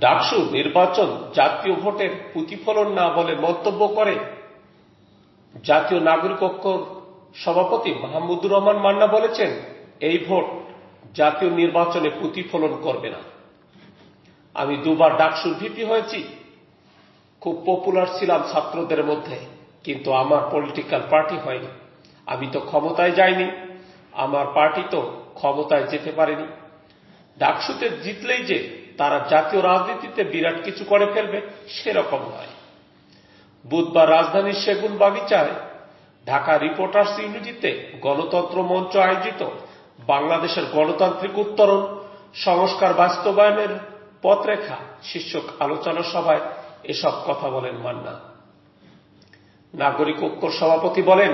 ডাকসু নির্বাচন জাতীয় ভোটের প্রতিফলন না বলে মন্তব্য করে জাতীয় নাগরিক ঐক্যর সভাপতি মাহমুদুর রহমান মান্না বলেছেন, এই ভোট জাতীয় নির্বাচনে প্রতিফলন করবে না। আমি দুবার ডাকসুর ভিপি হয়েছি, খুব পপুলার ছিলাম ছাত্রদের মধ্যে, কিন্তু আমার পলিটিক্যাল পার্টি হয়নি। আমি তো ক্ষমতায় যাইনি, আমার পার্টি তো ক্ষমতায় যেতে পারেনি। ডাকসুতে জিতলেই যে তারা জাতীয় রাজনীতিতে বিরাট কিছু করে ফেলবে, সেরকম নয়। বুধবার রাজধানীর সেগুন বাগিচায় ঢাকা রিপোর্টার্স ইউনিটিতে গণতন্ত্র মঞ্চ আয়োজিত বাংলাদেশের গণতান্ত্রিক উত্তরণ, সংস্কার বাস্তবায়নের পথরেখা শীর্ষক আলোচনা সভায় এসব কথা বলেন মান্না। নাগরিক ঐক্যর সভাপতি বলেন,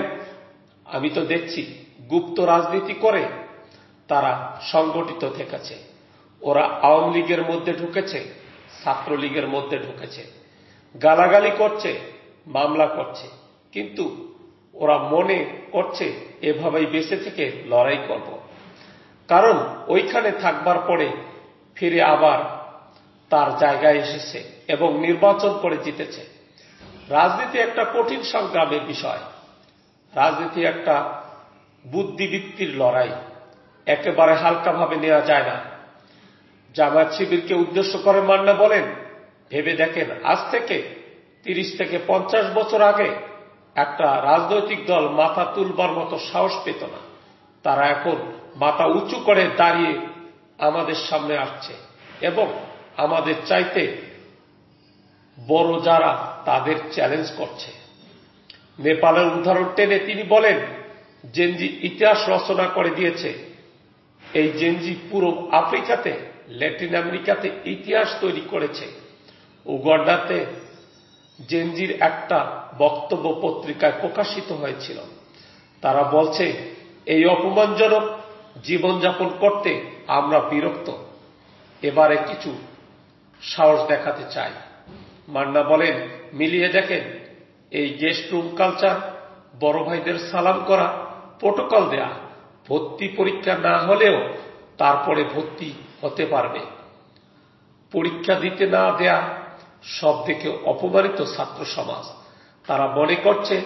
আমি তো দেখছি গুপ্ত রাজনীতি করে তারা সংগঠিত থেকেছে। ওরা আওয়ামী লীগের মধ্যে ঢুকেছে, ছাত্রলীগের মধ্যে ঢুকেছে, গালাগালি করছে, মামলা করছে। কিন্তু ওরা মনে করছে, এভাবেই বেঁচে থেকে লড়াই করব। কারণ ওইখানে থাকবার পরে ফিরে আবার তার জায়গায় এসেছে এবং নির্বাচন করে জিতেছে। রাজনীতি একটা কঠিন সংগ্রামের বিষয়। রাজনীতি একটা বুদ্ধিবৃত্তির লড়াই। একেবারে হালকাভাবে নেওয়া যায় না। জামায়াত শিবিরকে উদ্দেশ্য করে মান্না বলেন, ভেবে দেখেন, আজ থেকে তিরিশ থেকে পঞ্চাশ বছর আগে একটা রাজনৈতিক দল মাথা তুলবার মতো সাহস পেত না। তারা এখন মাথা উঁচু করে দাঁড়িয়ে আমাদের সামনে আসছে এবং আমাদের চাইতে বড় যারা তাদের চ্যালেঞ্জ করছে। নেপালের উদাহরণ টেনে তিনি বলেন, জেনজি ইতিহাস রচনা করে দিয়েছে, এই জেনজি পুরো আফ্রিকাতে ল্যাটিন আমেরিকাতে ইতিহাস তৈরি করেছে। উগন্ডাতে জেনজির একটা বক্তব্য পত্রিকায় প্রকাশিত হয়েছিল। তারা বলছে, এই অপমানজনক জীবনযাপন করতে আমরা বিরক্ত। এবারে কিছু সাহস দেখাতে চাই। মান্না বলেন, মিলিয়ে দেখেন, এই গেস্ট রুম কালচার, বড় ভাইদের সালাম করা, প্রোটোকল দেয়া, ভর্তি পরীক্ষা না হলেও তারপরে ভর্তি হতে পারবে। পরীক্ষা দিতে না দেয়া সব দেখে অপমানিত ছাত্র সমাজ। তারা মনে করছে,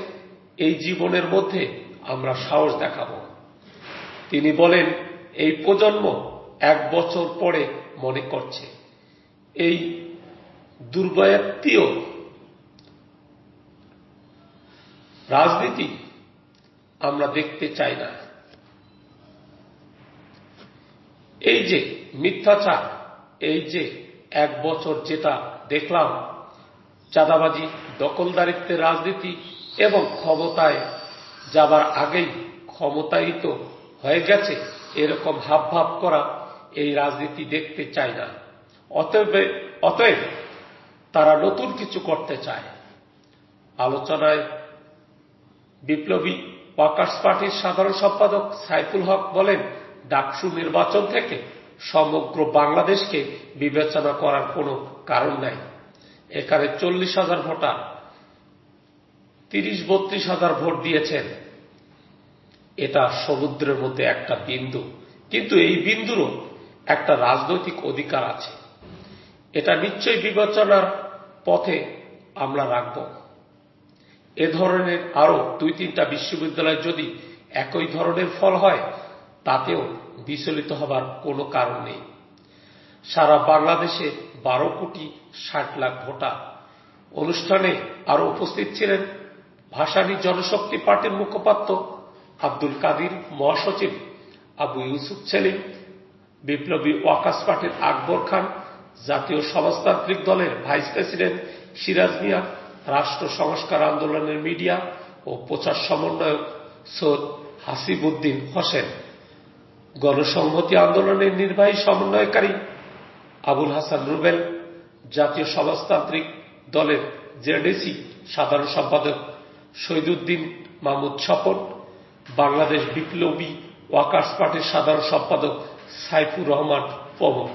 এই জীবনের মধ্যে আমরা সাহস দেখাব। তিনি বলেন, এই প্রজন্ম এক বছর পরে মনে করছে। এই দুর্বয়াত্মীয় রাজনীতি আমরা দেখতে চাই না। এই যে মিথ্যাচার, এই যে এক বছর যেটা দেখলাম, চাঁদাবাজি দখলদারিত্বের রাজনীতি এবং ক্ষমতায় যাবার আগেই ক্ষমতায়িত হয়ে গেছে, এরকম হাব ভাব করা এই রাজনীতি দেখতে চায় না। অতএব অতএব তারা নতুন কিছু করতে চায়। আলোচনায় বিপ্লবী ওয়ার্কার্স পার্টির সাধারণ সম্পাদক সাইফুল হক বলেন ডাকসু নির্বাচন থেকে সমগ্র বাংলাদেশকে বিবেচনা করার কোনো কারণ নাই। এখানে চল্লিশ হাজার ভোটার, তিরিশ, বত্রিশ হাজার ভোট দিয়েছেন। এটা সমুদ্রের মধ্যে একটা বিন্দু। কিন্তু এই বিন্দুরও একটা রাজনৈতিক অধিকার আছে। এটা নিশ্চয়ই বিবেচনার পথে আমরা রাখব। এ ধরনের আরও দুই তিনটা বিশ্ববিদ্যালয় যদি একই ধরনের ফল হয় তাতেও বিচলিত হবার কোনো কারণ নেই। সারা বাংলাদেশে বারো কোটি ষাট লাখ ভোটার। অনুষ্ঠানে আরও উপস্থিত ছিলেন ভাসানী জনশক্তি পার্টির মুখপাত্র আব্দুল কাদির মহাসচিব আবু ইউসুফ সেলিম, বিপ্লবী ওয়াকাস পার্টির আকবর খান, জাতীয় সমাজতান্ত্রিক দলের ভাইস প্রেসিডেন্ট সিরাজ মিয়া, রাষ্ট্র সংস্কার আন্দোলনের মিডিয়া ও প্রচার সমন্বয়ক সৈয়দ হাসিবুদ্দিন হোসেন। গণসংহতি আন্দোলনের নির্বাহী সমন্বয়কারী আবুল হাসান রুবেল, জাতীয় সমাজতান্ত্রিক দলের জেডিসি সাধারণ সম্পাদক শহীদুদ্দিন মাহমুদ স্বপন বাংলাদেশ বিপ্লবী ওয়াকার্স পার্টির সাধারণ সম্পাদক সাইফুর রহমান প্রমুখ।